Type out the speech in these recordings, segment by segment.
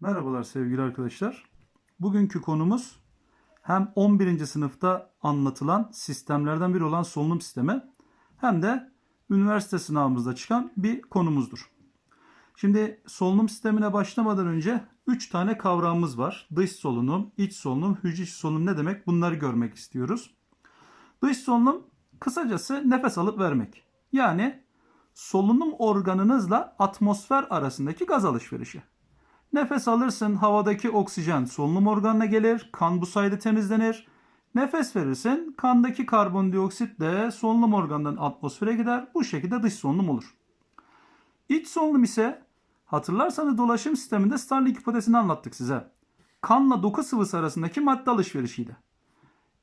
Merhabalar sevgili arkadaşlar. Bugünkü konumuz hem 11. sınıfta anlatılan sistemlerden biri olan solunum sistemi hem de üniversite sınavımızda çıkan bir konumuzdur. Şimdi solunum sistemine başlamadan önce 3 tane kavramımız var. Dış solunum, iç solunum, hücre solunum ne demek? Bunları görmek istiyoruz. Dış solunum kısacası nefes alıp vermek. Yani solunum organınızla atmosfer arasındaki gaz alışverişi. Nefes alırsın havadaki oksijen solunum organına gelir, kan bu sayede temizlenir. Nefes verirsin kandaki karbondioksit de solunum organından atmosfere gider. Bu şekilde dış solunum olur. İç solunum ise hatırlarsanız dolaşım sisteminde Starling hipotezini anlattık size. Kanla doku sıvısı arasındaki madde alışverişiydi.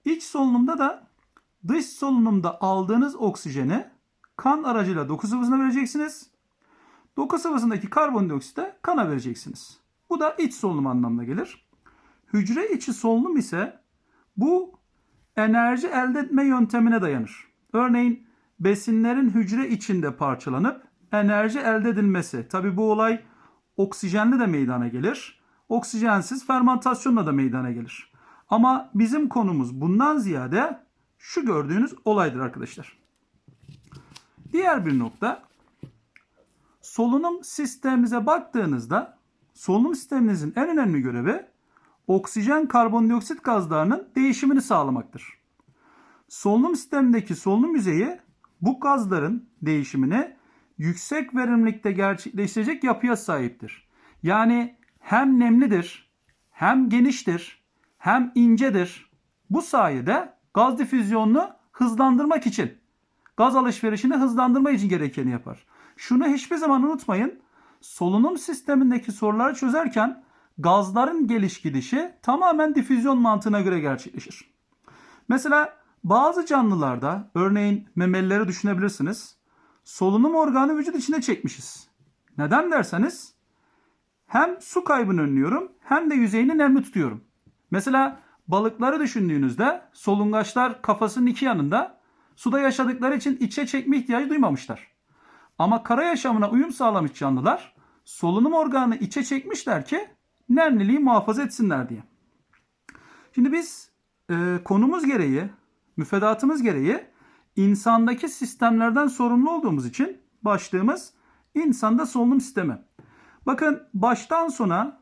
İç solunumda da dış solunumda aldığınız oksijeni kan aracıyla doku sıvısına vereceksiniz. Doku sıvısındaki karbondioksit de kana vereceksiniz. Bu da iç solunum anlamına gelir. Hücre içi solunum ise bu enerji elde etme yöntemine dayanır. Örneğin besinlerin hücre içinde parçalanıp enerji elde edilmesi. Tabi bu olay oksijenli de meydana gelir. Oksijensiz fermentasyonla da meydana gelir. Ama bizim konumuz bundan ziyade şu gördüğünüz olaydır arkadaşlar. Diğer bir nokta solunum sistemimize baktığınızda solunum sisteminizin en önemli görevi oksijen karbondioksit gazlarının değişimini sağlamaktır. Solunum sistemindeki solunum yüzeyi bu gazların değişimini yüksek verimlilikte gerçekleştirecek yapıya sahiptir. Yani hem nemlidir, hem geniştir, hem incedir. Bu sayede gaz difüzyonunu hızlandırmak için, gaz alışverişini hızlandırmak için gerekeni yapar. Şunu hiçbir zaman unutmayın. Solunum sistemindeki soruları çözerken gazların geliş gidişi tamamen difüzyon mantığına göre gerçekleşir. Mesela bazı canlılarda örneğin memelileri düşünebilirsiniz. Solunum organı vücut içine çekmişiz. Neden derseniz hem su kaybını önlüyorum hem de yüzeyini nemli tutuyorum. Mesela balıkları düşündüğünüzde solungaçlar kafasının iki yanında suda yaşadıkları için içe çekme ihtiyacı duymamışlar. Ama kara yaşamına uyum sağlamış canlılar solunum organını içe çekmişler ki nemliliği muhafaza etsinler diye. Şimdi biz e, konumuz gereği, müfredatımız gereği insandaki sistemlerden sorumlu olduğumuz için başlığımız insanda solunum sistemi. Bakın baştan sona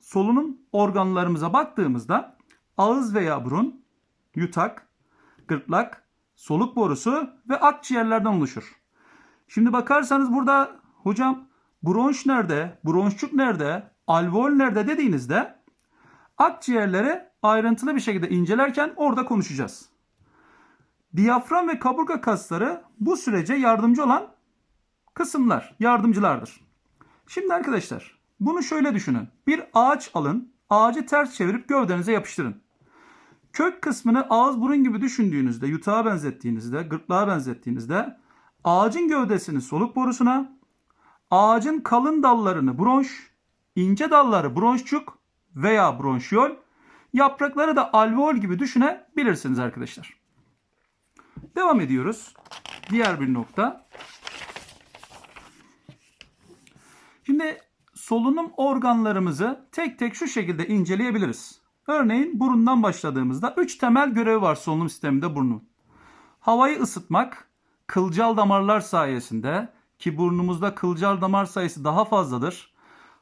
solunum organlarımıza baktığımızda ağız veya burun, yutak, gırtlak, soluk borusu ve akciğerlerden oluşur. Şimdi bakarsanız burada hocam bronş nerede, bronşçuk nerede, alveol nerede dediğinizde akciğerleri ayrıntılı bir şekilde incelerken orada konuşacağız. Diyafram ve kaburga kasları bu sürece yardımcı olan kısımlar, yardımcılardır. Şimdi arkadaşlar bunu şöyle düşünün. Bir ağaç alın, ağacı ters çevirip gövdenize yapıştırın. Kök kısmını ağız burun gibi düşündüğünüzde, yutağa benzettiğinizde, gırtlağa benzettiğinizde ağacın gövdesini soluk borusuna, ağacın kalın dallarını bronş, ince dalları bronşçuk veya bronşiyol, yaprakları da alveol gibi düşünebilirsiniz arkadaşlar. Devam ediyoruz. Diğer bir nokta. Şimdi solunum organlarımızı tek tek şu şekilde inceleyebiliriz. Örneğin burundan başladığımızda 3 temel görevi var solunum sisteminde burnun. Havayı ısıtmak, kılcal damarlar sayesinde ki burnumuzda kılcal damar sayısı daha fazladır.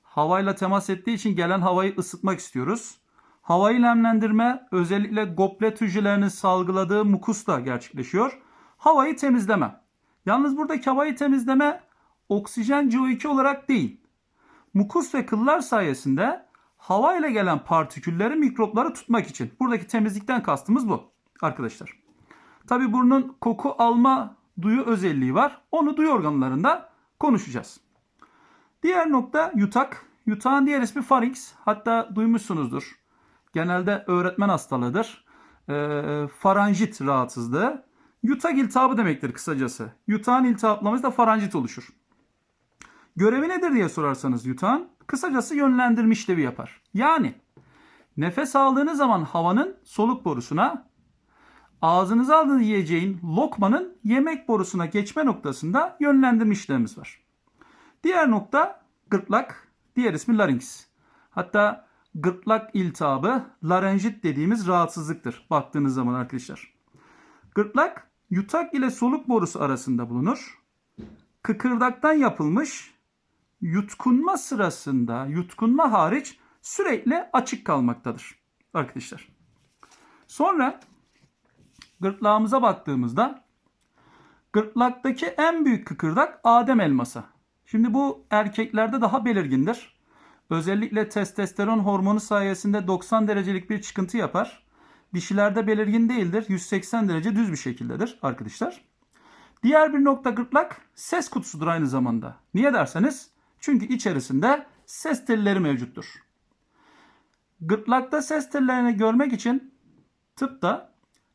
Havayla temas ettiği için gelen havayı ısıtmak istiyoruz. Havayı nemlendirme özellikle goblet hücrelerinin salgıladığı mukusla gerçekleşiyor. Havayı temizleme. Yalnız buradaki havayı temizleme oksijen CO2 olarak değil. Mukus ve kıllar sayesinde hava ile gelen partikülleri, mikropları tutmak için. Buradaki temizlikten kastımız bu arkadaşlar. Tabi burnun koku alma duyu özelliği var. Onu duyu organlarında konuşacağız. Diğer nokta yutak. Yutağın diğer ismi farinks. Hatta duymuşsunuzdur. Genelde öğretmen hastalığıdır. E, faranjit rahatsızlığı. Yutak iltihabı demektir kısacası. Yutağın iltihaplaması da faranjit oluşur. Görevi nedir diye sorarsanız yutağın kısacası yönlendirme işlevi yapar. Yani nefes aldığınız zaman havanın soluk borusuna, ağzınıza aldığınız yiyeceğin lokmanın yemek borusuna geçme noktasında yönlendirme işlemimiz var. Diğer nokta gırtlak, diğer ismi larynx. Hatta gırtlak iltihabı larenjit dediğimiz rahatsızlıktır baktığınız zaman arkadaşlar. Gırtlak yutak ile soluk borusu arasında bulunur. Kıkırdaktan yapılmış yutkunma sırasında yutkunma hariç sürekli açık kalmaktadır arkadaşlar. Sonra gırtlağımıza baktığımızda gırtlaktaki en büyük kıkırdak Adem elması. Şimdi bu erkeklerde daha belirgindir. Özellikle testosteron hormonu sayesinde 90 derecelik bir çıkıntı yapar. Dişilerde belirgin değildir. 180 derece düz bir şekildedir arkadaşlar. Diğer bir nokta gırtlak ses kutusudur aynı zamanda. Niye derseniz? Çünkü içerisinde ses telleri mevcuttur. Gırtlakta ses tellerini görmek için tıpta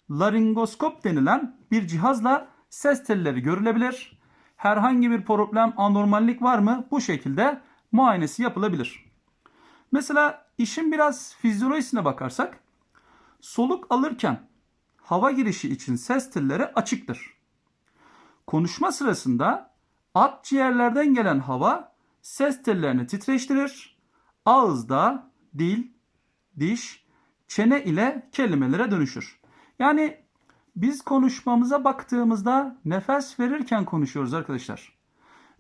laringoskop denilen bir cihazla ses telleri görülebilir. Herhangi bir problem, anormallik var mı? Bu şekilde muayenesi yapılabilir. Mesela işin biraz fizyolojisine bakarsak soluk alırken hava girişi için ses telleri açıktır. Konuşma sırasında akciğerlerden gelen hava ses tellerini titreştirir. Ağızda dil, diş, çene ile kelimelere dönüşür. Yani biz konuşmamıza baktığımızda nefes verirken konuşuyoruz arkadaşlar.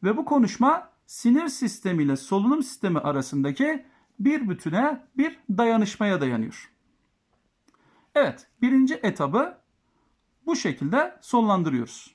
Ve bu konuşma sinir sistemi ile solunum sistemi arasındaki bir bütüne, bir dayanışmaya dayanıyor. Evet, birinci etabı bu şekilde sonlandırıyoruz.